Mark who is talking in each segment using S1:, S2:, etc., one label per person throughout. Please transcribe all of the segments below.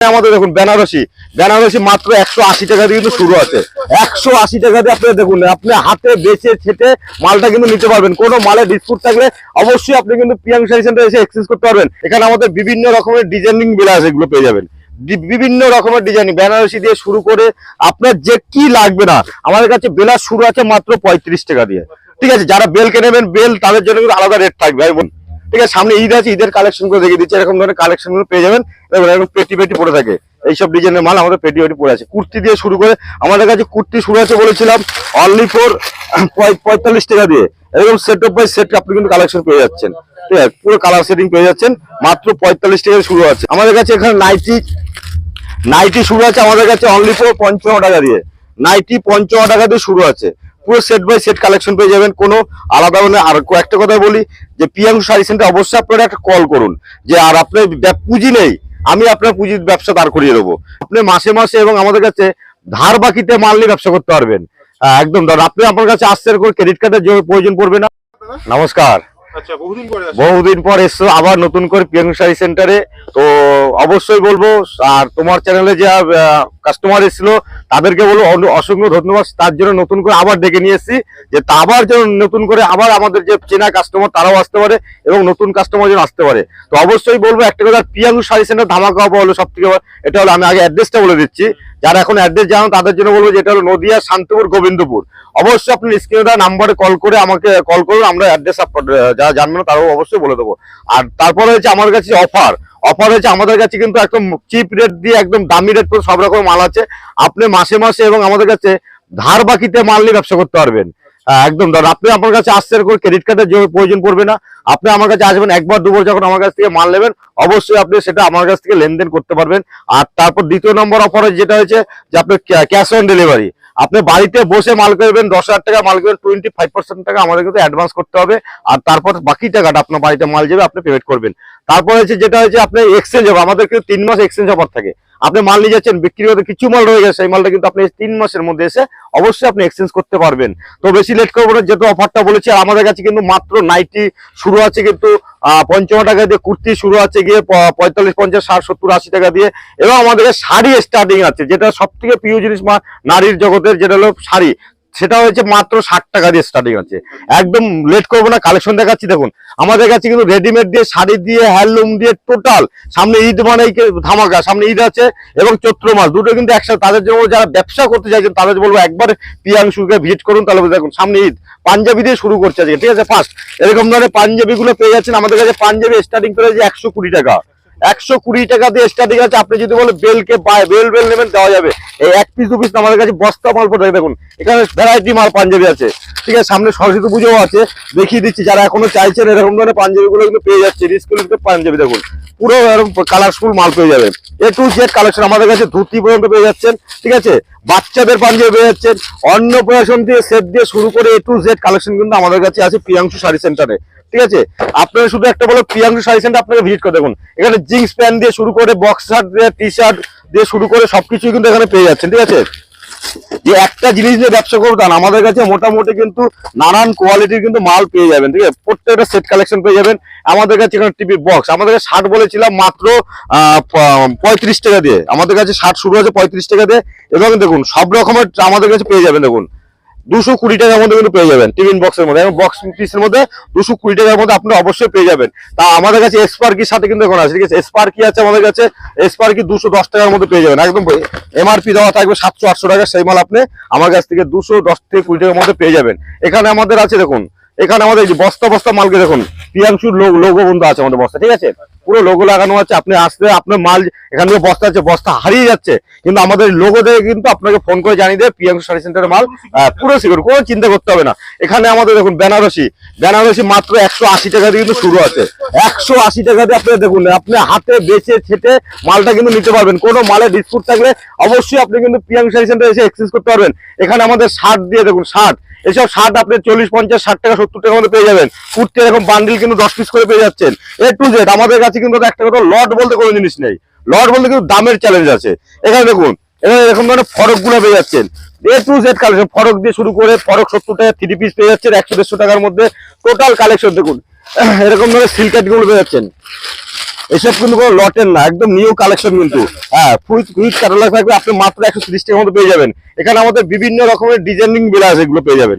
S1: আমাদের দেখুন, বেনারসি। বেনারসি মাত্র একশো আশি টাকা দিয়ে কিন্তু শুরু আছে। একশো আশি টাকা দিয়ে আপনি দেখুন, আপনি হাতে বেচে ছেটে মালটা কিন্তু নিতে পারবেন। কোনো মালে ডিসপুট থাকলে অবশ্যই আপনি কিন্তু পিয়াং শাড়ি সেন্টার এসে এক্সচেঞ্জ করতে পারবেন। এখানে আমাদের বিভিন্ন রকমের ডিজাইনিং বিলাস এগুলো পেয়ে যাবেন। বিভিন্ন রকমের ডিজাইন বেনারসি দিয়ে শুরু করে আপনার যে কি লাগবে না, আমাদের কাছে বেলা শুরু আছে মাত্র পঁয়ত্রিশ টাকা দিয়ে। ঠিক আছে, যারা বেল নেবেন বেল তাদের জন্য কিন্তু আলাদা রেট থাকবে। ঠিক আছে, সামনে ঈদ আছে, ঈদের কালেকশন করে দেখিয়ে দিচ্ছি। এরকম ধরনের কালেকশনগুলো পেয়ে যাবেন। এরকম পেটি পেটি পড়ে থাকে। এইসব ডিজাইনের মাল আমাদের পেটি পেটি পড়ে আছে। কুর্তি দিয়ে শুরু করে, আমাদের কাছে কুর্তি শুরু আছে বলেছিলাম অনলি ফোর পঁয়তাল্লিশ টাকা দিয়ে। এরকম সেট অফ বাই সেট আপনি কিন্তু কালেকশন পেয়ে যাচ্ছেন। ঠিক আছে, পুরো কালার সেটিং পেয়ে যাচ্ছেন। মাত্র পঁয়তাল্লিশ টাকা শুরু আছে। আমাদের কাছে এখানে নাইটি নাইটি শুরু আছে আমাদের কাছে অনলি ফোর পঞ্চান্ন টাকা দিয়ে। নাইটি পঞ্চান্ন টাকা দিয়ে শুরু আছে। পুরো সেট বাই সেট কালেকশন পেয়ে যাবেন। কোনো আলাদা মানে আর কয়েকটা কথা বলি যে পিয়াংশু শাড়ি সেন্টার অবশ্যই আপনারা একটা কল করুন যে আর আপনার পুঁজি নেই আমি আপনার পুঁজির ব্যবসা দাঁড় করিয়ে দেবো। আপনি মাসে মাসে এবং আমাদের কাছে ধার বাকিতে মাল নিয়ে ব্যবসা করতে পারবেন। একদম ধর আপনি আপনার কাছে আসছে করে ক্রেডিট কার্ডের প্রয়োজন পড়বে না। নমস্কার।
S2: বহুদিন পরে আসছেন।
S1: বহুদিন পর এসছো, আবার নতুন করে পিয়াং শাড়ি সেন্টারে। তো অবশ্যই বলব, আর তোমার চ্যানেলে যে কাস্টমার এসেছিল, তাদেরকে বলব অসংখ্য ধন্যবাদ। তার জন্য নতুন করে আবার ডেকে নিয়ে এসেছি, যে তা আবার যেন নতুন করে আবার আমাদের যে চেনা কাস্টমার তারাও আসতে পারে, এবং নতুন কাস্টমার যেন আসতে পারে। তো অবশ্যই বলব, একটা কথা পিয়াঙ্গু শাড়ি সেন্টার ধামাকা হব হলো সব থেকে এটা হলো আমি আগে অ্যাড্রেসটা বলে দিচ্ছি। যারা এখন অ্যাড্রেস জানো, তাদের জন্য বলব যে এটা হলো নদিয়া, শান্তিপুর, গোবিন্দপুর। অবশ্যই আপনি স্ক্রিনে নাম্বারে কল করে আমাকে কল করুন, আমরা অ্যাড্রেস যারা জানবে না, তারাও অবশ্যই বলে দেবো। আর তারপরে হচ্ছে আমার কাছে অফার অফার হচ্ছে আমাদের কাছে কিন্তু একদম চিপ রেট দিয়ে একদম দামি রেট করে সব রকম মাল আছে। আপনি মাসে মাসে এবং আমাদের কাছে ধার বাকিতে মাল নিয়ে ব্যবসা করতে পারবেন। একদম। ধর আপনি আপনার কাছে আসছে এরকম ক্রেডিট কার্ডের প্রয়োজন পড়বে না, আপনি আমার কাছে আসবেন, একবার দুবার যখন আমার কাছ থেকে মাল নেবেন, অবশ্যই আপনি সেটা আমার কাছ থেকে লেনদেন করতে পারবেন। আর তারপর দ্বিতীয় নম্বর অফার যেটা হয়েছে যে আপনি ক্যাশ অন ডেলিভারি আপনি বাড়িতে বসে মাল করবেন, দশ হাজার টাকা মাল করবেন টোয়েন্টি ফাইভ পার্সেন্ট টাকা আমাদের কিন্তু অ্যাডভান্স করতে হবে। আর তারপর বাকি টাকাটা আপনার বাড়িতে মাল যাবে, আপনি পেমেন্ট করবেন। তারপর হচ্ছে যেটা হচ্ছে আপনি এক্সচেঞ্জ হবে। আমাদের কিন্তু তিন মাস এক্সচেঞ্জ অফার থাকে। আপনি মাল নিয়ে যাচ্ছেন, বিক্রি করতে কিছু মাল রয়ে গেছে, সেই মালটা কিন্তু আপনি তিন মাসের মধ্যে এসে অবশ্যই আপনি এক্সচেঞ্জ করতে পারবেন। তো বেশি লেট করব না, যেহেতু অফারটা বলেছি, আর আমাদের কাছে কিন্তু মাত্র নাইটি শুরু আছে কিন্তু পঞ্চান্ন টাকা দিয়ে কুর্তি শুরু আছে গিয়ে পঁয়তাল্লিশ, পঞ্চাশ, ষাট, সত্তর, আশি টাকা দিয়ে। এবং আমাদের শাড়ি স্টার্টিং আছে, যেটা সব থেকে প্রিয় জিনিস নারীর জগতের, যেটা হলো শাড়ি। সেটা হচ্ছে মাত্র ষাট টাকা দিয়ে স্টার্টিং আছে। একদম লেট করব না কালেকশন দেখাচ্ছি, দেখুন। আমাদের কাছে কিন্তু রেডিমেড দিয়ে শাড়ি দিয়ে হ্যান্ডলুম দিয়ে টোটাল সামনে ঈদ মানে ধামাকা, সামনে ঈদ আছে এবং চৈত্র মাস, দুটো কিন্তু একসাথে। তাদের জন্য যারা ব্যবসা করতে চাইছেন, তাদের বলব একবার পিয়াংশুকে ভিজিট করুন, তাহলে দেখুন, সামনে ঈদ। পাঞ্জাবি দিয়ে শুরু করছে আজকে, ঠিক আছে? ফার্স্ট এরকম ধরনের পাঞ্জাবিগুলো পেয়ে যাচ্ছেন। আমাদের কাছে পাঞ্জাবি স্টার্টিং করে যে একশো কুড়ি টাকা। একশো কুড়ি টাকা দিয়ে স্টার্টিং আছে। আপনি যদি বলে বেলকে বেল বেল নেবেন, দেওয়া যাবে। এই এক পিস দু পিস আমাদের কাছে বস্তা মাল পড়ে দেখুন। এখানে ভ্যারাইটি মাল পাঞ্জাবি আছে। ঠিক আছে, সামনে সরস্বতী পুজোও আছে। দেখিয়ে দিচ্ছি, যারা এখনও চাইছেন এরকম ধরনের পাঞ্জাবিগুলো কিন্তু পেয়ে যাচ্ছে। রিস্কুল পাঞ্জাবি দেখুন। পুরো এরকম কালারফুল মাল পেয়ে যাবেন। এ টু জেড কালেকশন আমাদের কাছে ধুতি পর্যন্ত পেয়ে যাচ্ছেন, ঠিক আছে? বাচ্চাদের পাঞ্জাবি পেয়ে যাচ্ছেন, অন্নপ্রাশন দিয়ে সেট দিয়ে শুরু করে এ টু জেড কালেকশন কিন্তু আমাদের কাছে আছে প্রিয়াংশু শাড়ি সেন্টারে ঠিক আছে? আপনারা শুধু একটা বলো প্রিয়াংশু শাড়ি সেন্টার আপনাকে ভিজিট করে দেখুন। এখানে জিন্স প্যান্ট দিয়ে শুরু করে বক্স শার্ট দিয়ে টি শার্ট দিয়ে শুরু করে সবকিছুই কিন্তু এখানে পেয়ে যাচ্ছেন, ঠিক আছে? যে একটা জিনিস নিয়ে ব্যবসা করব তা আমাদের কাছে মোটামুটি কিন্তু নানান কোয়ালিটির কিন্তু মাল পেয়ে যাবেন, ঠিক আছে? প্রত্যেকটা সেট কালেকশন পেয়ে যাবেন। আমাদের কাছে এখানে টিভি বক্স আমাদের কাছে ষাট বলেছিলাম মাত্র পঁয়ত্রিশ টাকা দিয়ে। আমাদের কাছে ষাট শুরু আছে পঁয়ত্রিশ টাকা দিয়ে। এবং দেখুন, সব রকমের আমাদের কাছে পেয়ে যাবেন, দেখুন। দুশো কুড়ি টাকার মধ্যে কিন্তু পেয়ে যাবেন টিফিন বক্সের মধ্যে এবং বক্স পিসের মধ্যে দুশো কুড়ি টাকার মধ্যে আপনি অবশ্যই পেয়ে যাবেন। তা আমাদের কাছে এসপার্কির সাথে কিন্তু এখন আছে, ঠিক আছে? এসপার্কি আছে আমাদের কাছে এসপার্কি দুশো দশ টাকার মধ্যে পেয়ে যাবেন। একদম এমআরপি দেওয়া থাকবে সাতশো আটশো টাকা, সেই মাল আপনি আমার কাছ থেকে দুশো দশ থেকে কুড়ি টাকার মধ্যে পেয়ে যাবেন। এখানে আমাদের আছে দেখুন, এখানে আমাদের বস্তা বস্তা মালকে দেখুন প্রিয়াংশুর লোগো বন্ধু আছে আমাদের বস্তা ঠিক আছে? পুরো লোগো লাগানো আছে, আপনি আসলে আপনার মাল এখান থেকে বস্তা আছে, বস্তা হারিয়ে যাচ্ছে। কিন্তু আমাদের লোগো দেখে কিন্তু আপনাকে ফোন করে জানিয়ে দেবে প্রিয়াংশু শাড়ি সেন্টারের মাল পুরো সিকিউর কোনো চিন্তা করতে হবে না। এখানে আমাদের দেখুন বেনারসি বেনারসি মাত্র একশো আশি টাকা দিয়ে কিন্তু শুরু আছে। একশো আশি টাকা দিয়ে আপনি দেখুন, আপনি হাতে বেচে ছেটে মালটা কিন্তু নিতে পারবেন। কোনো মালে ডিসপুট থাকলে অবশ্যই আপনি কিন্তু প্রিয়াংশু শাড়ি সেন্টারে এসে এক্সচেঞ্জ করতে পারবেন। এখানে আমাদের শার্ট দিয়ে দেখুন শার্ট এসব শার্ট আপনি চল্লিশ, পঞ্চাশ, ষাট টাকা, সত্তর টাকার মধ্যে পেয়ে যাবেন। কুর্তি এরকম বান্ডিল কিন্তু দশ পিস করে পেয়ে যাচ্ছেন। এ টু জেড আমাদের কাছে কিন্তু একটা কথা লট বলতে কোনো জিনিস নেই। লট বলতে কিন্তু দামের চ্যালেঞ্জ আছে। এখানে দেখুন, এখানে এরকম ধরনের ফরকগুলো পেয়ে যাচ্ছেন। A to Z collection frock দিয়ে শুরু করে ফরক সত্তর টাকা থ্রি পিস পেয়ে যাচ্ছেন, একশো, দেড়শো টাকার মধ্যে টোটাল কালেকশন দেখুন। এরকম ধরনের সিল্কাটগুলো পেয়ে যাচ্ছেন। এসব কিন্তু কোনো লটের না, একদম নিউ কালেকশন কিন্তু। হ্যাঁ ফুল কুইক ক্যাটালগ থাকবে, আপনি মাত্র একশো তিরিশ টাকার মতো পেয়ে যাবেন। এখানে আমাদের বিভিন্ন রকমের ডিজাইনিং বিলাস এগুলো পেয়ে যাবেন।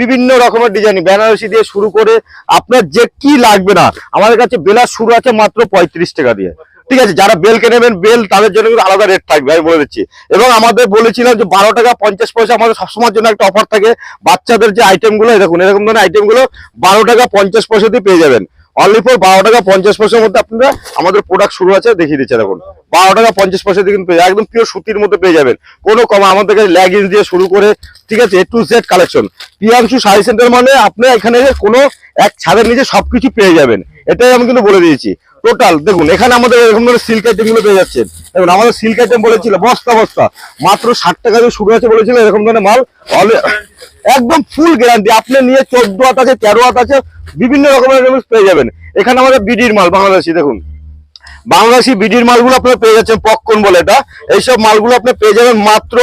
S1: বিভিন্ন রকমের ডিজাইনিং বেনারসি দিয়ে শুরু করে আপনার যে কি লাগবে না, আমাদের কাছে বেলার শুরু আছে মাত্র পঁয়ত্রিশ টাকা দিয়ে। ঠিক আছে, যারা বেলকে নেবেন, বেল তাদের জন্য কিন্তু আলাদা রেট থাকবে, আমি বলে দিচ্ছি। এবং আমাদের বলেছিলাম যে বারো টাকা পঞ্চাশ পয়সা আমাদের সবসময়ের জন্য একটা অফার থাকে। বাচ্চাদের যে আইটেমগুলো দেখুন, এরকম ধরনের আইটেমগুলো বারো টাকা পঞ্চাশ পয়সা দিয়ে পেয়ে যাবেন। অনলি ফর বারো টাকা পঞ্চাশ পয়সার মধ্যে আপনারা আমাদের প্রোডাক্ট শুরু আছে দেখিয়ে দিচ্ছে দেখুন। বারো টাকা পঞ্চাশ পয়সা দিয়ে কিন্তু। একদম পিওর সুতির মধ্যে পেয়ে যাবেন। কোনো কম আমাদের কাছে লেগিংস দিয়ে শুরু করে, ঠিক আছে A to Z collection Piyangshu sari centre মানে আপনি এখানে কোনো এক ছাদের নিচে সবকিছু পেয়ে যাবেন। এটাই আমি কিন্তু বলে দিয়েছি। টোটাল দেখুন, এখানে আমাদের এরকম ধরনের সিল্ক আইটেমগুলো পেয়ে যাচ্ছেন। দেখুন, আমাদের সিল্ক আইটেম বলেছিল, বস্তা বস্তা। মাত্র ষাট টাকা শুরু আছে বলেছিল এরকম ধরনের মাল। একদম ফুল গ্যারান্টি আপনি নিয়ে চোদ্দ হাত আছে, তেরো হাত আছে, বিভিন্ন রকমের পেয়ে যাবেন। এখানে আমাদের বিডির মাল, বাংলাদেশি, দেখুন। বাংলাদেশি বিডির মালগুলো আপনারা পেয়ে যাচ্ছেন পপকর্ন বলে এটা। এইসব মালগুলো আপনি পেয়ে যাবেন মাত্র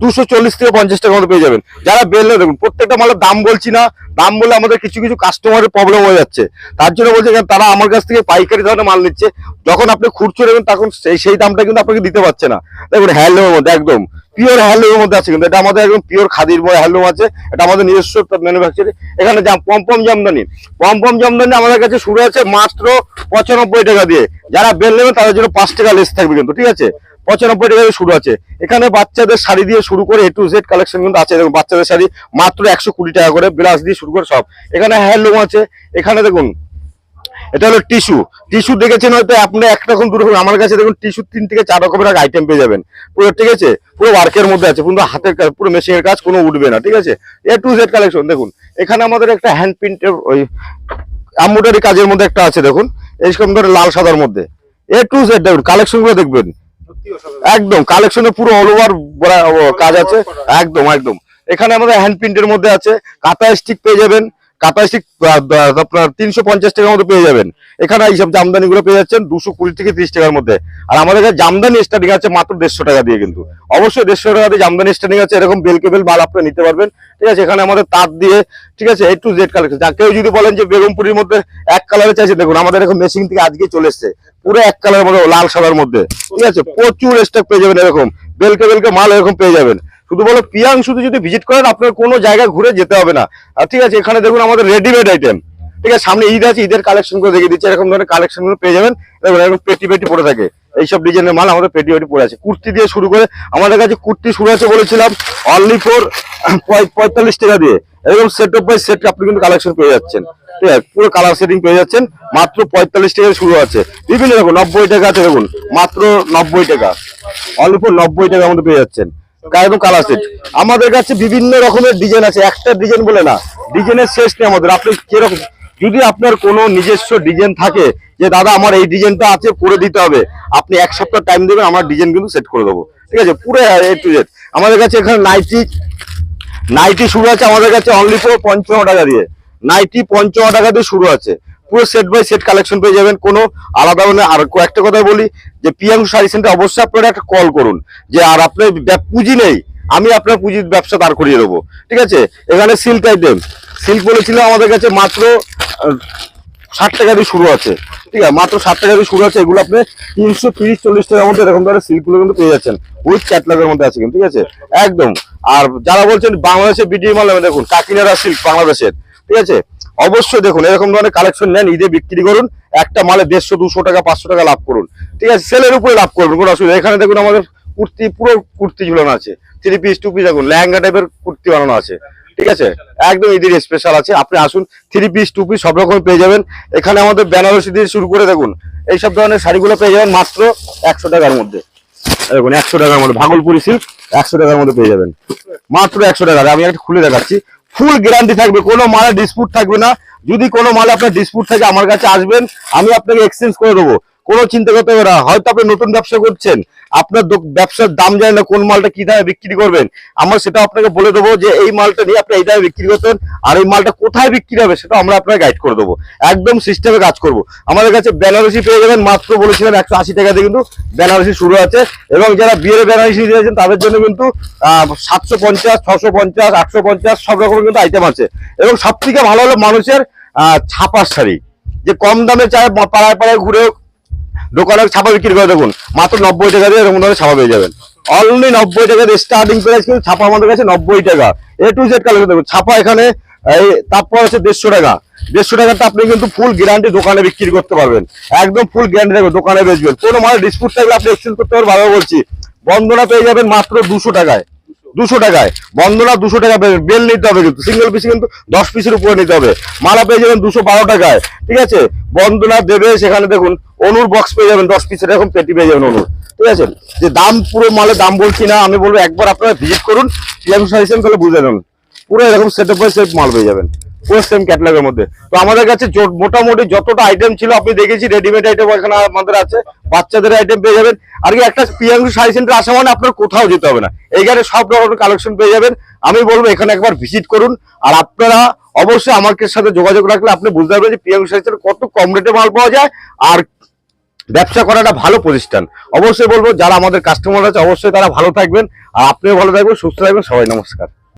S1: দুশো চল্লিশ থেকে পঞ্চাশ টাকার মতো পেয়ে যাবেন। যারা বেললে দেখুন, প্রত্যেকটা মালের দাম বলছি না, দাম বলে আমাদের কিছু কিছু কাস্টমারের প্রবলেম হয়ে যাচ্ছে। তার জন্য বলছে তারা আমার কাছ থেকে পাইকারি ধরনের মাল নিচ্ছে। যখন আপনি খুচরো নেবেন, তখন সেই সেই দামটা কিন্তু আপনাকে দিতে পারছে না। দেখুন হ্যান্ডলুমের মধ্যে একদম পিওর হ্যান্ডলুমের মধ্যে আছে কিন্তু, এটা আমাদের একদম পিওর খাদির হ্যান্ডলুম আছে, এটা আমাদের নিজস্ব ম্যানুফ্যাকচারিং এখানে পম্পম জামদানি। পম্পম জামদানি আমাদের কাছে শুরু আছে মাত্র পঁচানব্বই টাকা দিয়ে। যারা বেল নেবেন, তাদের জন্য পাঁচ টাকা লেস থাকবে কিন্তু, ঠিক আছে? পঁচানব্বই টাকা দিয়ে শুরু আছে। এখানে বাচ্চাদের শাড়ি দিয়ে শুরু করে এ টু জেড কালেকশন কিন্তু আছে। দেখুন, বাচ্চাদের শাড়ি মাত্র একশো কুড়ি টাকা করে ব্লাউজ দিয়ে শুরু করে সব। এখানে হ্যান্ডলুম আছে। এখানে দেখুন, এটা হলো টিস্যু টিস্যু দেখেছেন হয়তো আপনি একরকম দূর হবে আমার কাছে দেখুন টিস্যু তিন থেকে চার রকমের আইটেম পেয়ে যাবেন। পুরো, ঠিক আছে? পুরো ওয়ার্কের মধ্যে আছে। পুরো হাতের কাজ, পুরো মেশিনের কাজ, কোনো উঠবে না, ঠিক আছে? এ টু জেড কালেকশন দেখুন। এখানে আমাদের একটা হ্যান্ড প্রিন্টের ওই এমব্রয়ডারি কাজের মধ্যে একটা আছে, দেখুন। এইরকম ধরে লাল সাদার মধ্যে। এ টু জেড দেখুন কালেকশনগুলো দেখবেন। একদম কালেকশনে পুরো অল ওভার কাজ আছে। একদম একদম। এখানে আমাদের হ্যান্ড প্রিন্টের মধ্যে আছে কাতা স্টিক পেয়ে যাবেন। কাতা আপনার তিনশো পঞ্চাশ টাকার মধ্যে পেয়ে যাবেন। এখানে এইসব জামদানি গুলো পেয়ে যাচ্ছেন দুশো কুড়ি থেকে ত্রিশ টাকার মধ্যে। আর আমাদের কাছে জামদানি স্টার্টিং আছে মাত্র দেড়শো টাকা দিয়ে কিন্তু। অবশ্যই দেড়শো টাকা দিয়ে জামদানি স্টার্টিং আছে, এরকম বেল কেবেল মাল আপনি নিতে পারবেন। ঠিক আছে, এখানে আমাদের তাঁত দিয়ে, ঠিক আছে এ টু জেড কালেকশন যা কেউ যদি বলেন যে বেগমপুরের মধ্যে এক কালারে চাইছে, দেখুন, আমাদের এরকম মেশিন থেকে আজকে চলে এসছে। পুরো এক কালারের মধ্যে লাল সাদার মধ্যে। ঠিক আছে, প্রচুর স্টক পেয়ে যাবেন এরকম। বেলকে বেলকে মাল এরকম পেয়ে যাবেন। শুধু বলো পিয়াং শুধু যদি ভিজিট করেন, আপনার কোনো জায়গায় ঘুরে যেতে হবে না। আর ঠিক আছে, এখানে দেখুন আমাদের রেডিমেড আইটেম ঠিক আছে, সামনে ঈদ আছে, ঈদের কালেকশন করে দেখিয়ে দিচ্ছে। এরকম ধরনের কালেকশনগুলো পেয়ে যাবেন। এরকম পেটি পেটি পড়ে থাকে। এইসব ডিজাইনের মাল আমাদের পেটি পেটি পড়ে আছে। কুর্তি দিয়ে শুরু করে আমাদের কাছে কুর্তি শুরু আছে বলেছিলাম অনলি ফোর পঁয়তাল্লিশ টাকা দিয়ে। এরকম সেট বাই সেট আপনি কিন্তু কালেকশন পেয়ে যাচ্ছেন। ঠিক আছে, পুরো কালার সেটিং পেয়ে যাচ্ছেন। মাত্র পঁয়তাল্লিশ টাকা শুরু আছে। বিভিন্ন দেখুন, নব্বই টাকা আছে দেখুন। মাত্র নব্বই টাকা। অনলি ফোর নব্বই টাকার মধ্যে পেয়ে যাচ্ছেন। একদম কালার সেট আমাদের কাছে বিভিন্ন রকমের ডিজাইন আছে, একটা ডিজাইন বলে না, ডিজাইনের শেষ নেই আমাদের। আপনি কীরকম যদি আপনার কোনো নিজস্ব ডিজাইন থাকে যে, দাদা, আমার এই ডিজাইনটা আছে, করে দিতে হবে। আপনি এক সপ্তাহ টাইম দেবেন, আমার ডিজাইন কিন্তু সেট করে দেবো। ঠিক আছে? পুরো এ টু জেড আমাদের কাছে এখানে নাইটি নাইটি শুরু আছে আমাদের কাছে অনলি ফোর পঞ্চান্ন টাকা দিয়ে। নাইটি পঞ্চান্ন টাকা দিয়ে শুরু আছে। পুরো সেট বাই সেট কালেকশন পেয়ে যাবেন। কোনো আলাদা মানে আর কয়েকটা কথা বলি, যে পিয়াংশু শাড়ি সেন্টার অবশ্যই আপনারা একটা কল করুন, যে আর আপনার পুঁজি নেই, আমি আপনার পুঁজির ব্যবসা দাঁড় করিয়ে দেবো। ঠিক আছে? এখানে সিল্ক আইটেম সিল্ক বলেছিলাম আমাদের কাছে মাত্র ষাট টাকা দিয়ে শুরু আছে। ঠিক আছে? মাত্র ষাট টাকা দিয়ে শুরু আছে। এগুলো আপনি তিনশো তিরিশ, চল্লিশ টাকার মধ্যে এরকম ধরনের সিল্কগুলো কিন্তু পেয়ে যাচ্ছেন। উইথ ক্যাটলগের মধ্যে আছে কিন্তু। ঠিক আছে? একদম। আর যারা বলছেন বাংলাদেশের বিডিএ মাল দেখুন কাকিনারা সিল্ক বাংলাদেশের। ঠিক আছে? অবশ্যই দেখুন, এরকম ধরনের কালেকশন নেন, ঈদে বিক্রি করুন, একটা মালে দেড়শো, দুশো টাকা, পাঁচশো টাকা লাভ করুন। ঠিক আছে সেলের উপরে লাভ করবেন, কোনো অসুবিধা এখানে দেখুন আমাদের কুর্তি, পুরো কুর্তি ঝুলানো আছে। থ্রি পিস টু পিস দেখুন, লেহেঙ্গা টাইপের কুর্তি বানানো আছে। ঠিক আছে? একদম ঈদের স্পেশাল আছে। আপনি আসুন থ্রি পিস টু পিস সব রকম পেয়ে যাবেন। এখানে আমাদের বেনারসি দিয়ে শুরু করে দেখুন, এইসব ধরনের শাড়িগুলো পেয়ে যাবেন মাত্র একশো টাকার মধ্যে। দেখুন, একশো টাকার মধ্যে, ভাগলপুরি সিল্ক একশো টাকার মধ্যে পেয়ে যাবেন। মাত্র একশো টাকা, আমি একটা খুলে দেখাচ্ছি। ফুল গ্যারান্টি থাকবে, কোনো মালে ডিসপুট থাকবে না। যদি কোনো মালে আপনার ডিসপুট থাকে, আমার কাছে আসবেন, আমি আপনাকে এক্সচেঞ্জ করে দেবো। কোনো চিন্তা করতে হবে না। হয়তো আপনি নতুন ব্যবসা করছেন, আপনার ব্যবসার দাম জানেন না কোন মালটা কি দামে বিক্রি করবেন। আমরা সেটা আপনাকে বলে দেবো যে এই মালটা নিয়ে আপনি এই দামে বিক্রি করতেন আর এই মালটা কোথায় বিক্রি হবে সেটা আমরা আপনাকে গাইড করে দেবো। একদম সিস্টেমে কাজ করব। আমাদের কাছে বেনারসি পেয়ে যাবেন, মাত্র বলেছিলেন একশো আশি টাকা দিয়ে কিন্তু বেনারসি শুরু আছে এবং যারা বিয়ের বেনারসি দিয়েছেন তাদের জন্য কিন্তু সাতশো পঞ্চাশ, ছশো পঞ্চাশ, আটশো পঞ্চাশ সব রকমের কিন্তু আইটেম আছে। এবং সব থেকে ভালো হলো মানুষের ছাপার শাড়ি। যে কম দামে চায়, পাড়ায় পাড়ায় ঘুরে দোকানে ছাপা বিক্রি করে দেখুন। মাত্র নব্বই টাকা দিয়ে এরকম ধরনের ছাপা পেয়ে যাবেন। অনলি নব্বই টাকা দিয়ে স্টার্টিং প্রাইস কিন্তু ছাপা আমাদের কাছে নব্বই টাকা। এ টু জেড কালেকশন দেখুন, ছাপা এখানে, এই তারপর হচ্ছে দেড়শো টাকা। দেড়শো টাকাটা আপনি কিন্তু ফুল গ্যারান্টি দোকানে বিক্রি করতে পারবেন। একদম ফুল গ্যারান্টি থাকবে দোকানে বেচবেন। কোনো মানে ডিসপুট থাকলে আপনি এক্সচেঞ্জ করতে পারবেন ভালো বলছি। বন্ধনা পেয়ে যাবেন মাত্র দুশো টাকায়। দুশো টাকায়। বন্ধনা দুশো টাকা। বেল নিতে হবে কিন্তু সিঙ্গেল পিস কিন্তু দশ পিসের উপরে নিতে হবে। মালা পেয়ে যাবেন দুশো বারো টাকায়। ঠিক আছে? বন্ধনা দেবে, সেখানে দেখুন অনুর বক্স পেয়ে যাবেন, দশ পিসের এরকম পেটি পেয়ে যাবেন অনুর। ঠিক আছে? যে দাম, পুরো মালে দাম বলছি না, আমি বলব একবার আপনারা ভিজিট করুন তাহলে বুঝে নেন পুরো এরকম সেটআপ হয়ে সেট মাল পেয়ে যাবেন। পুরো সেম ক্যাটালগের মধ্যে। তো আমাদের কাছে মোটামুটি যতটা আইটেম ছিল, আপনি দেখেছি রেডিমেড আইটেম এখানে আমাদের আছে। বাচ্চাদের আইটেম পেয়ে যাবেন। আর কি একটা পিএম শাড়ি সেন্টার আসা মানে আপনার কোথাও যেতে হবে না। এইখানে সব রকমের কালেকশন পেয়ে যাবেন। আমি বলব, এখানে একবার ভিজিট করুন। আর আপনারা অবশ্যই আমার সাথে যোগাযোগ রাখলে আপনি বুঝতে পারবেন যে পিএম শাড়ি সেন্টার কত কম রেটে মাল পাওয়া যায় আর ব্যবসা করাটা ভালো প্রতিষ্ঠান। অবশ্যই বলব, যারা আমাদের কাস্টমার আছে, অবশ্যই তারা ভালো থাকবেন। আর আপনিও ভালো থাকবেন, সুস্থ থাকবেন। সবাই নমস্কার।